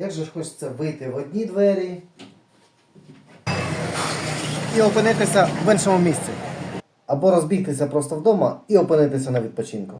Як же ж хочеться вийти в одні двері і опинитися в іншому місці. Або розбігтися просто вдома і опинитися на відпочинку.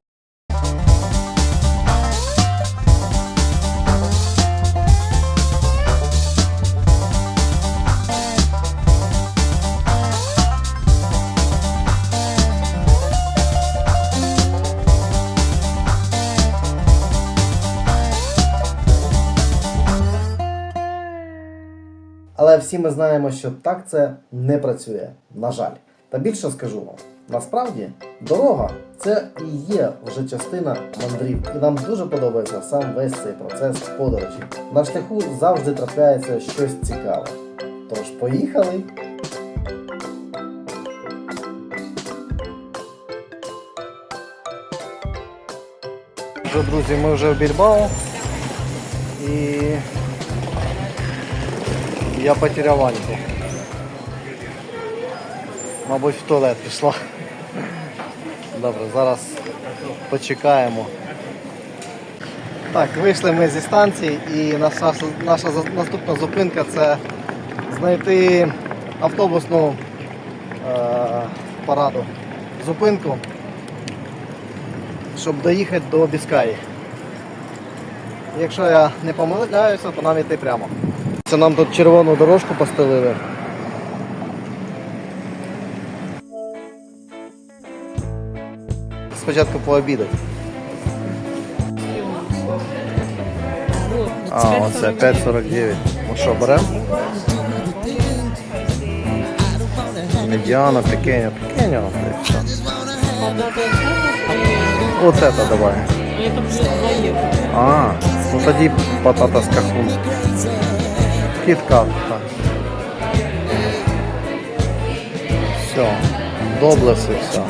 Всі ми знаємо, що так це не працює, на жаль. Та більше скажу вам, насправді дорога це і є вже частина мандрів, і нам дуже подобається сам весь цей процес подорожі. На шляху завжди трапляється щось цікаве. Тож поїхали! Друзі, ми вже в Більбао і я потеряв Аньку. Мабуть, в туалет пішла. Добре, зараз почекаємо. Так, вийшли ми зі станції і наша, наша наступна зупинка це знайти автобусну е, параду зупинку, щоб доїхати до Біскаї. Якщо я не помиляюся, то нам йти прямо. Це нам тут червону дорожку постелили. Спочатку пообідати. А, оце 5,49. Ну що, беремо? Медіана, пекеня, пекеня. Вот это давай. Это плюс 2 евро. А, ну тоді патата з кахун. Так. Все. Доблеси, все.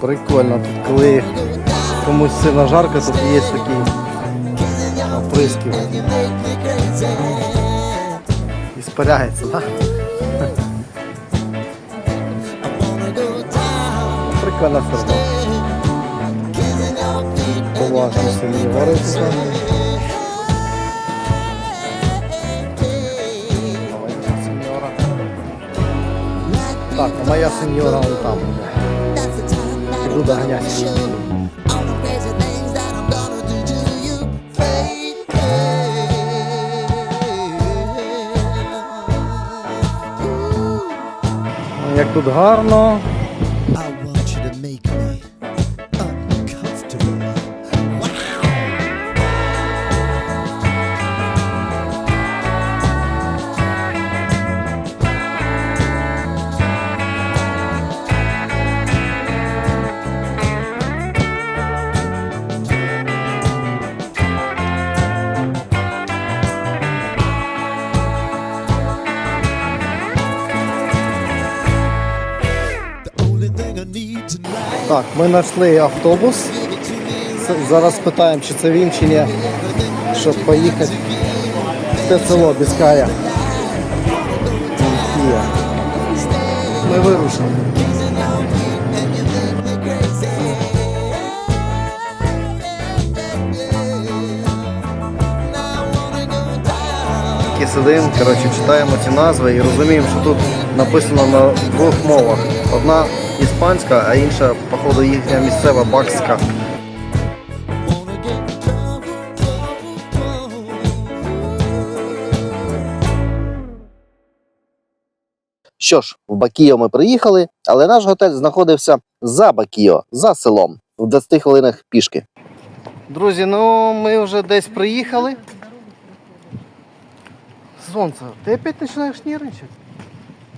Прикольно тут, коли комусь сильно жарко, тут є такий оприсків. Одно. Kissing your feet. Поважно сильні тут. Так, моя сеньора вон там. Іду доганяти. Як тут гарно. Так, ми знайшли автобус. Зараз питаємо, чи це він, чи ні, щоб поїхати те село Біская. Ми вирушимо. Такі сидимо, коротше, читаємо ці назви і розуміємо, що тут написано на двох мовах. Одна іспанська, а інша, походу, їхня місцева бакська. Що ж, в Бакіо ми приїхали, але наш готель знаходився за Бакіо, за селом, в 20 хвилинах пішки. Друзі, ну ми вже десь приїхали. Сонце, ти опять починаєш нервничати?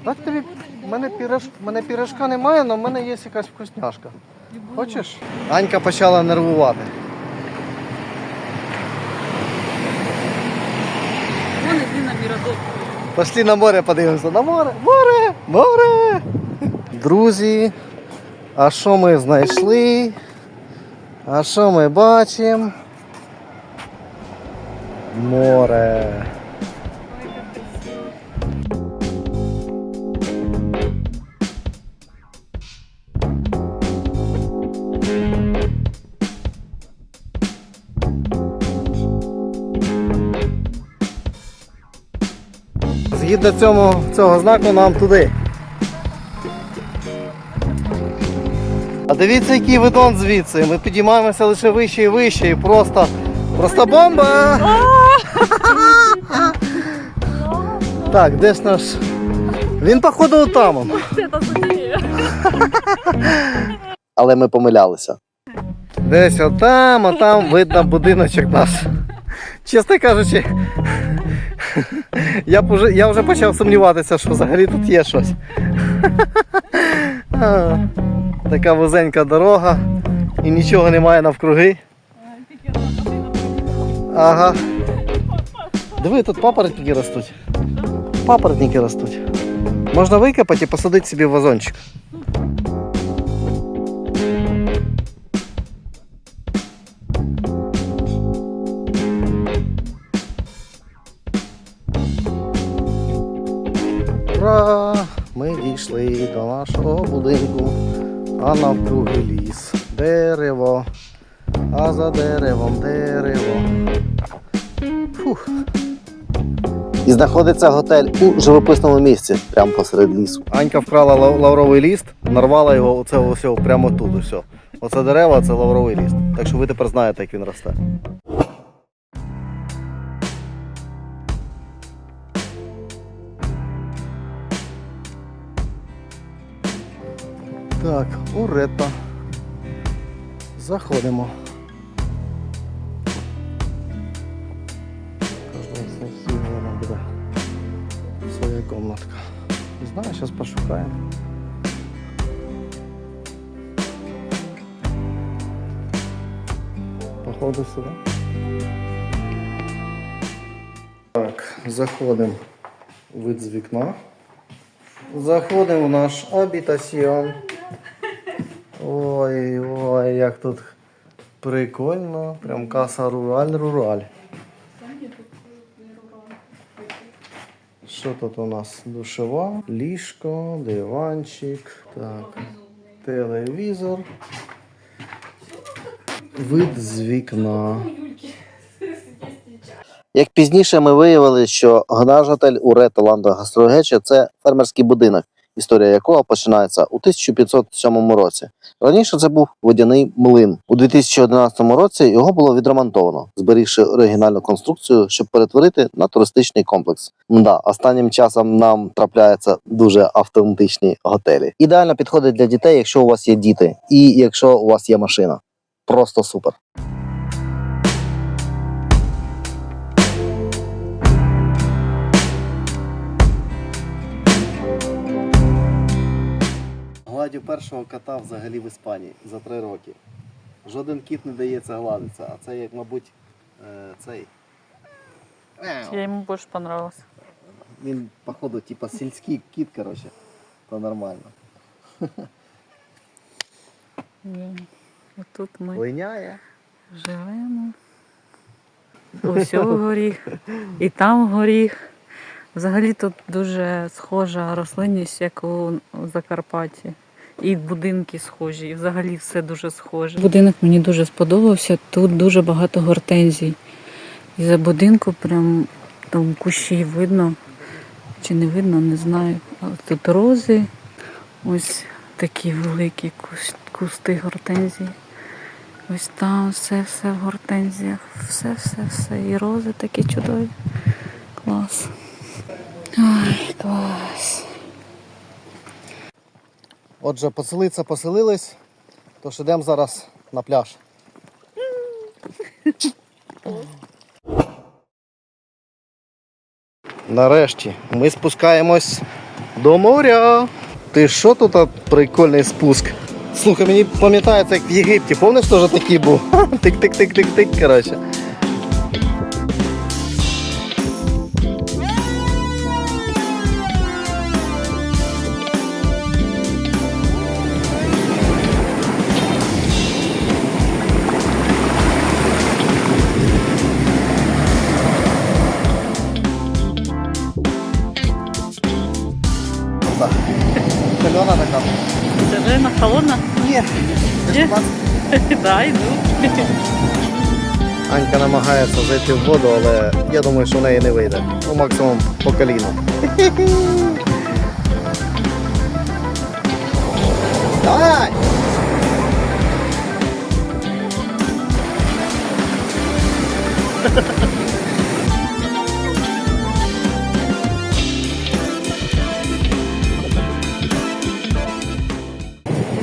Так тобі в мене, пірож... в мене пірожка немає, але в мене є якась вкусняшка. Хочеш? Анька почала нервувати. Пошли на море подивимося. На море! Море! Море! Друзі, а що ми знайшли? А що ми бачимо? Море. Згідно цьому, цього знаку нам туди. А дивіться, який видон звідси. Ми підіймаємося лише вище і вище і просто. Просто бомба! так, де ж наш. Він, походу, там. Але ми помилялися. Десь отам, а там видно будиночок наш. Чесно кажучи, я, б уже, я вже почав сумніватися, що взагалі тут є щось. Така вузенька дорога і нічого немає навкруги. Ага. Диви, тут папоротники ростуть. Папоротники ростуть. Можна викопати і посадити собі в вазончик. А навкруги ліс, дерево, а за деревом дерево. Фух. І знаходиться готель у живописному місці, прямо посеред лісу. Анька вкрала лавровий ліст, нарвала його оце ось прямо тут. Ось. Оце дерево, це лавровий ліст. Так що ви тепер знаєте, як він росте. Так, урета. Заходимо. Кожна з буде своя комнатка. Не знаю, зараз пошукаємо. Походу сюди. Так, заходимо вид з вікна. Заходимо в наш абітаціон. Ой, ой, як тут прикольно. Прям каса рураль-рураль. Що тут у нас? Душова, ліжко, диванчик, так, телевізор. Вид з вікна. Як пізніше ми виявили, що наш готель у Реталандо Гастрогече це фермерський будинок, історія якого починається у 1507 році. Раніше це був водяний млин. У 2011 році його було відремонтовано, зберігши оригінальну конструкцію, щоб перетворити на туристичний комплекс. Мда, останнім часом нам трапляються дуже автентичні готелі. Ідеально підходить для дітей, якщо у вас є діти, і якщо у вас є машина. Просто супер. Гладю першого кота взагалі в Іспанії за три роки. Жоден кіт не дається гладитися, а це як, мабуть, е, цей. Я ему больше понравился. Він, походу, типа сільський кіт, коротше. То нормально. Ні. І тут ми Линяє. живемо. Ось у горіх, і там горіх. Взагалі тут дуже схожа рослинність, як у Закарпатті. І будинки схожі, і взагалі все дуже схоже. Будинок мені дуже сподобався. Тут дуже багато гортензій. І за будинку прям там кущі видно. Чи не видно, не знаю. А Тут рози, ось такі великі кусти гортензій. Ось там все, все в гортензіях. Все, все, все. І рози такі чудові. Клас. Ой, клас. Отже, поселиться поселились, тож ідемо зараз на пляж. Нарешті ми спускаємось до моря. Ти що тут прикольний спуск? Слухай, мені пам'ятається, як в Єгипті, пам'ятаєш, теж такий був? Тик-тик-тик-тик-тик, коротше. Намагається зайти в воду, але я думаю, що в неї не вийде. Ну, максимум по коліну. Давай!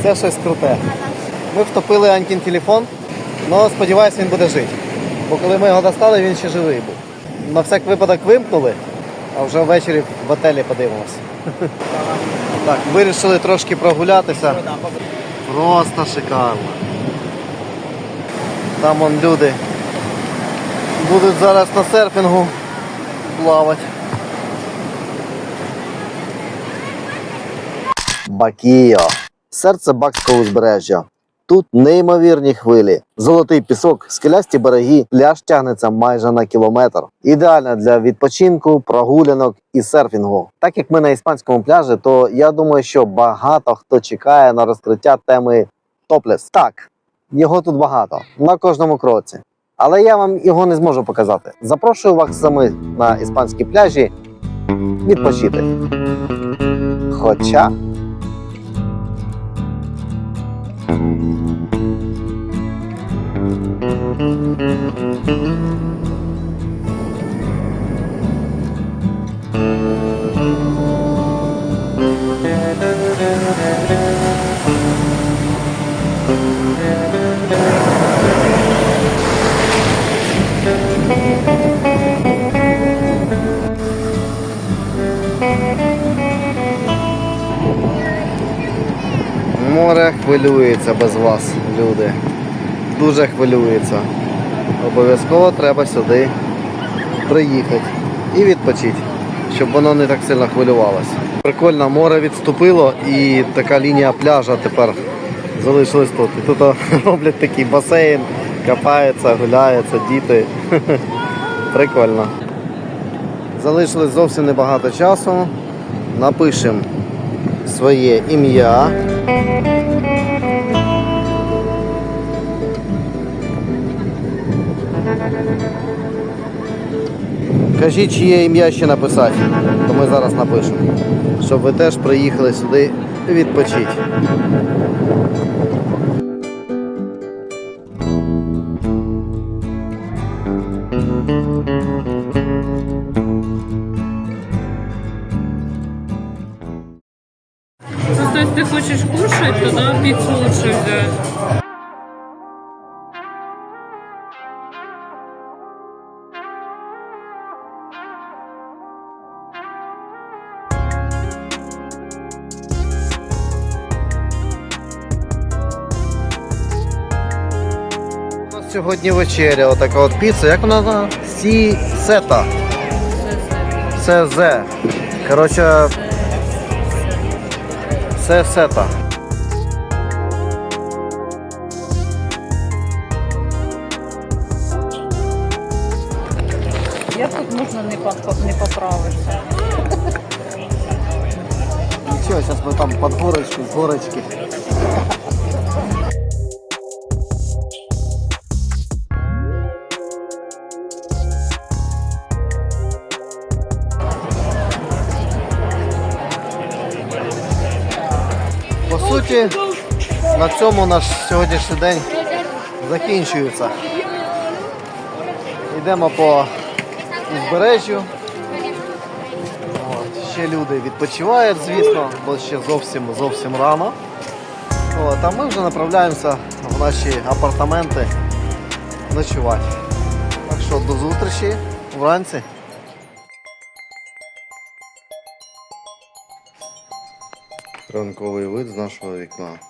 Це щось круте. Ми втопили Анькін телефон, але сподіваюся, він буде жити. Бо коли ми його достали, він ще живий був. На всяк випадок вимкнули, а вже ввечері в готелі подивимося. Так, вирішили трошки прогулятися. Просто шикарно. Там вон люди будуть зараз на серфінгу плавати. Бакіо. Серце Бакського узбережжя. Тут неймовірні хвилі, золотий пісок, скелясті береги, пляж тягнеться майже на кілометр. Ідеально для відпочинку, прогулянок і серфінгу. Так як ми на іспанському пляжі, то я думаю, що багато хто чекає на розкриття теми топлес. Так, його тут багато на кожному кроці. Але я вам його не зможу показати. Запрошую вас саме на іспанські пляжі відпочити. Хоча Море хвилюється без вас, люди. Дуже хвилюється. Обов'язково треба сюди приїхати і відпочити, щоб воно не так сильно хвилювалося. Прикольно, море відступило і така лінія пляжа тепер залишилась тут. І тут роблять такий басейн, копаються, гуляються, діти. Прикольно. Залишилось зовсім небагато часу. Напишемо своє ім'я. Кажіть, чиє ім'я ще написати, то ми зараз напишемо. Щоб ви теж приїхали сюди відпочити. Если хочешь кушать, тогда пиццу лучше взять. Сьогодні вечеря, отака от піца. Як вона? Сі сета. СЗ. Коротше. Це сета. Я тут можна не, не поправишся. Нічого, зараз ми там під горочку, з горочки. На цьому наш сьогоднішній день закінчується. Йдемо по узбережжю. От, ще люди відпочивають, звісно, бо ще зовсім зовсім рано. От, а ми вже направляємося в наші апартаменти ночувати. Так що до зустрічі вранці. Ранковий вид з нашого вікна.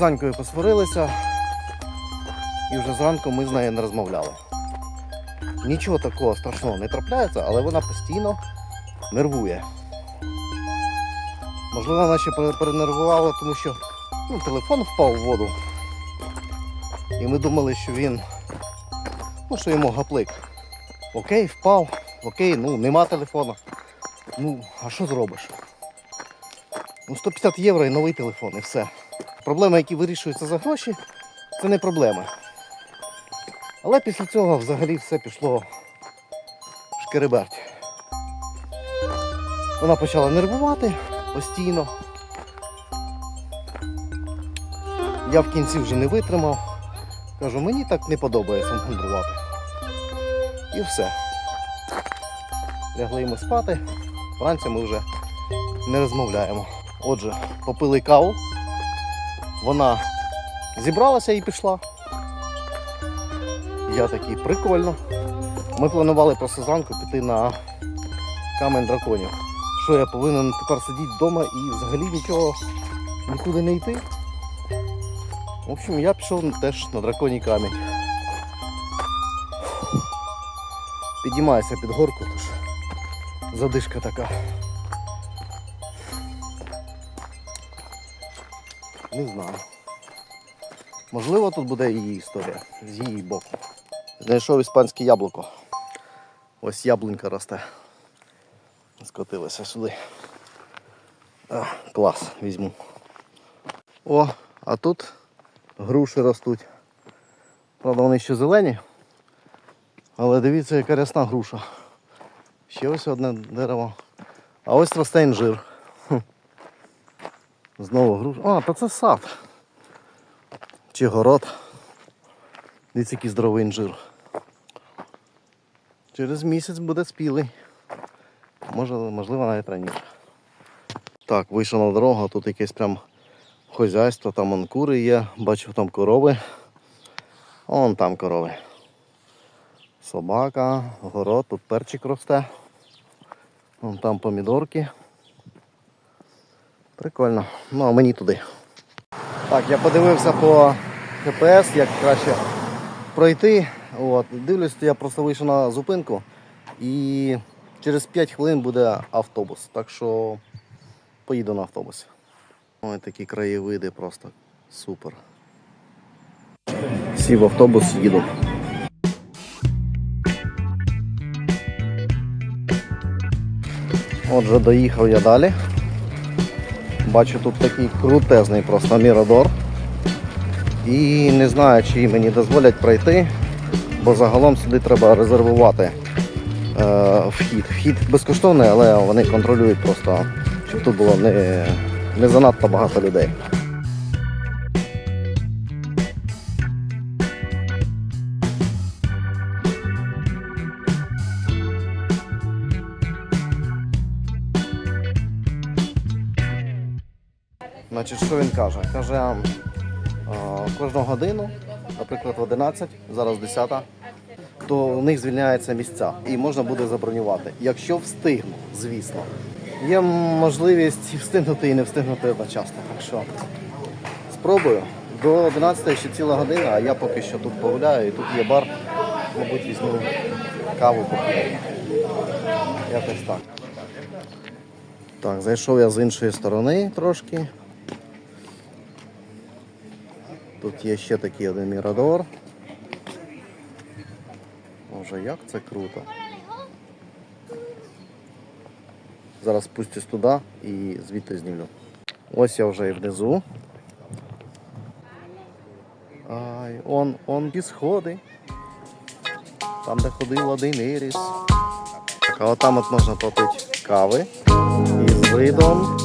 Ми з Анькою посварилися. і вже зранку ми з нею не розмовляли. Нічого такого страшного не трапляється, але вона постійно нервує. Можливо, вона ще перенервувала, тому що ну, телефон впав у воду. І ми думали, що він. Ну, що йому гаплик. Окей, впав, окей, ну нема телефона. Ну, а що зробиш? Ну, 150 євро і новий телефон, і все. Проблеми, які вирішуються за гроші, це не проблеми. Але після цього взагалі все пішло шкереберть. Вона почала нервувати постійно. Я в кінці вже не витримав. Кажу, мені так не подобається мандрувати. І все. Лягли ми спати. Вранці ми вже не розмовляємо. Отже, попили каву. Вона зібралася і пішла. Я такий прикольно. Ми планували просто зранку піти на камень драконів. Що я повинен тепер сидіти вдома і взагалі нічого нікуди не йти. В общем, я пішов теж на драконій камінь. Підіймаюся під горку, тож задишка така. Не знаю. Можливо, тут буде її історія з її боку. Знайшов іспанське яблуко. Ось яблунька росте. Скотилася сюди. А, клас, візьму. О, а тут груші ростуть. Правда, вони ще зелені. Але дивіться, яка рясна груша. Ще ось одне дерево. А ось росте інжир. Знову груша. А, та це сад. Чи город. Дивіться, який здоровий інжир. Через місяць буде спілий. Може, можливо, навіть раніше. Так, вийшов на дорогу, тут якесь прям хозяйство, там он кури є, бачу там корови. Вон там корови. Собака, город, тут перчик росте. Вон там помідорки. Прикольно. Ну а мені туди. Так, я подивився по ГПС, як краще пройти. От. Дивлюсь, я просто вийшов на зупинку і через 5 хвилин буде автобус. Так що поїду на автобусі. Ой, такі краєвиди просто супер. Всі в автобус їду. Отже, доїхав я далі. Бачу тут такий крутезний просто мірадор. І не знаю, чи мені дозволять пройти, бо загалом сюди треба резервувати е, вхід. Вхід безкоштовний, але вони контролюють просто, щоб тут було не, не занадто багато людей. Значить, що він каже? Каже, а, кожну годину, наприклад, в 11, зараз 10, то у них звільняються місця і можна буде забронювати. Якщо встигну, звісно. Є можливість встигнути і не встигнути одночасно. Так що спробую. До 11 ще ціла година, а я поки що тут погуляю, і тут є бар. Мабуть, візьму каву поп'ю. Якось так. Так, зайшов я з іншої сторони трошки. Тут є ще такий один мірадор. Боже, як це круто. Зараз спустюсь туди і звідти знімлю. Ось я вже і внизу. Ай, он, он ті сходи. Там, де ходив один. А от там от можна попити кави із видом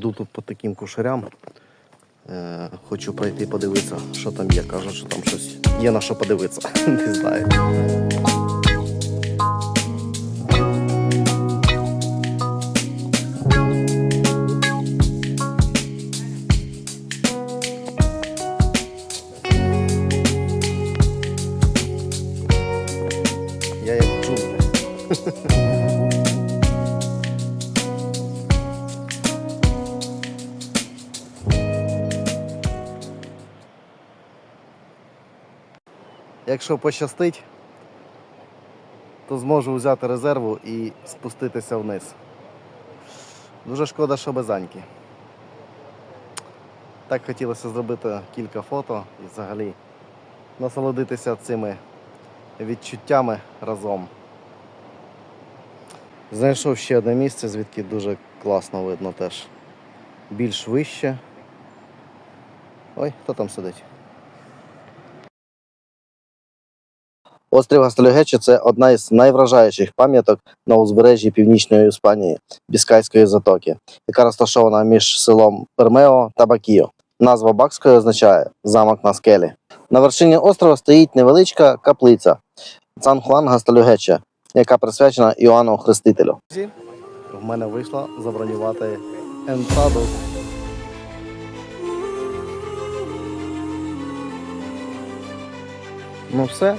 іду тут по таким кушарям. Е, хочу пройти подивитися, що там є. Кажуть, що там щось є на що подивитися. Не знаю. Якщо пощастить, то зможу взяти резерву і спуститися вниз. Дуже шкода, що без Аньки. Так хотілося зробити кілька фото і взагалі насолодитися цими відчуттями разом. Знайшов ще одне місце, звідки дуже класно видно теж. Більш вище. Ой, хто там сидить? Острів Гастелюгече це одна із найвражаючих пам'яток на узбережжі північної Іспанії, Біскайської затоки, яка розташована між селом Пермео та Бакіо. Назва Бакської означає замок на скелі. На вершині острова стоїть невеличка каплиця Сан Хуан Гастелюгече, яка присвячена Іоанну Хрестителю. В мене вийшло забронювати ентраду. Ну все,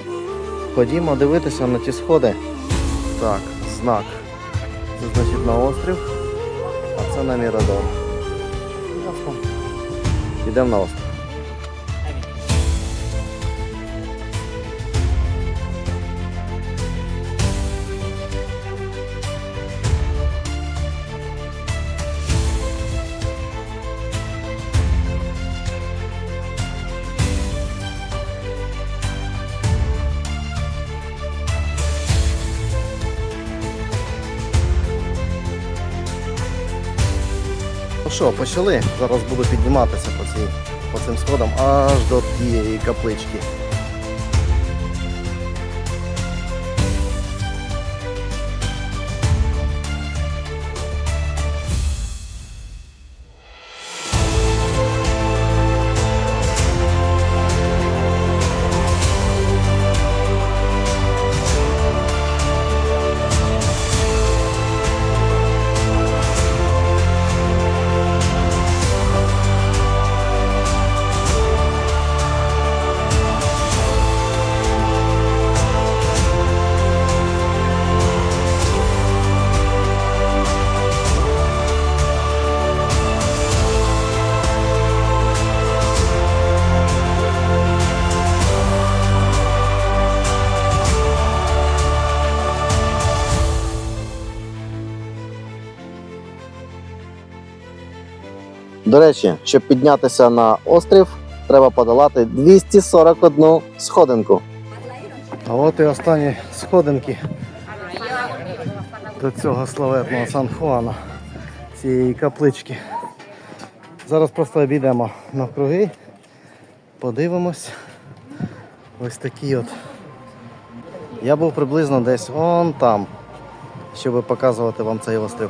ходімо дивитися на ті сходи. Так, знак. Це значить на острів, а це на Мірадор. Йдемо на острів. Що, почали. Зараз буду підніматися по, цій, по цим сходам аж до тієї каплички. До речі, щоб піднятися на острів, треба подолати 241 сходинку. А от і останні сходинки до цього славетного Сан Хуана, цієї каплички. Зараз просто обійдемо навкруги, подивимось. Ось такі от. Я був приблизно десь он там, щоб показувати вам цей острів,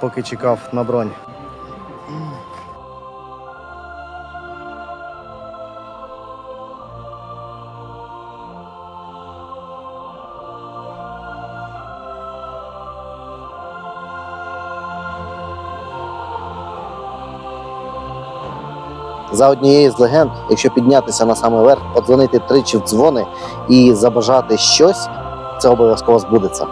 поки чекав на бронь. За однією з легенд, якщо піднятися на самий верх, подзвонити тричі в дзвони і забажати щось, це обов'язково збудеться.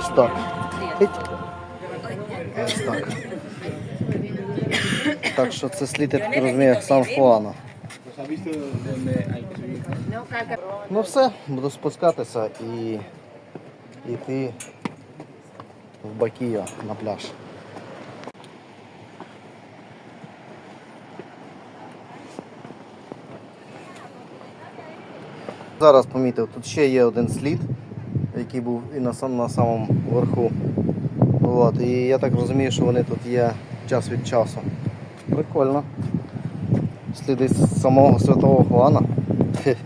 Ось так. Ось так. Так що це слід, я так розумію, Сан Хуана. Ну все, буду спускатися і йти в Бакію на пляж. Зараз помітив, тут ще є один слід, який був і на, на самому верху. От, і я так розумію, що вони тут є час від часу. Прикольно. Сліди самого святого Хуана.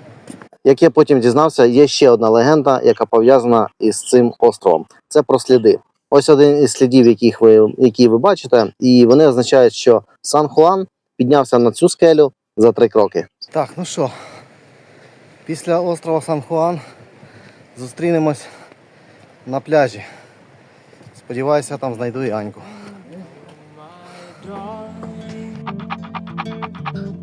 Як я потім дізнався, є ще одна легенда, яка пов'язана із цим островом. Це про сліди. Ось один із слідів, яких ви, які ви бачите, і вони означають, що Сан Хуан піднявся на цю скелю за три кроки. Так, ну що, після острова Сан Хуан зустрінемось на пляжі. Сподіваюся, там знайду і Аньку.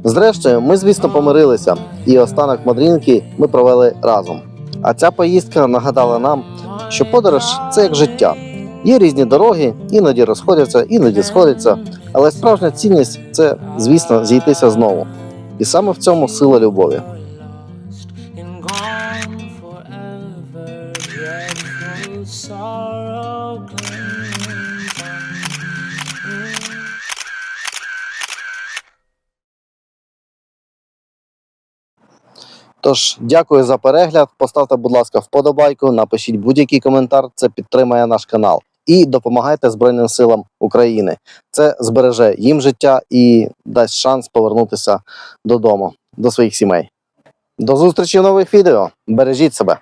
Зрештою, ми, звісно, помирилися, і останок мадрінки ми провели разом. А ця поїздка нагадала нам, що подорож це як життя. Є різні дороги, іноді розходяться, іноді сходяться, але справжня цінність це, звісно, зійтися знову. І саме в цьому сила любові. Тож, дякую за перегляд. Поставте, будь ласка, вподобайку, напишіть будь-який коментар, це підтримає наш канал. І допомагайте Збройним силам України. Це збереже їм життя і дасть шанс повернутися додому, до своїх сімей. До зустрічі в нових відео. Бережіть себе.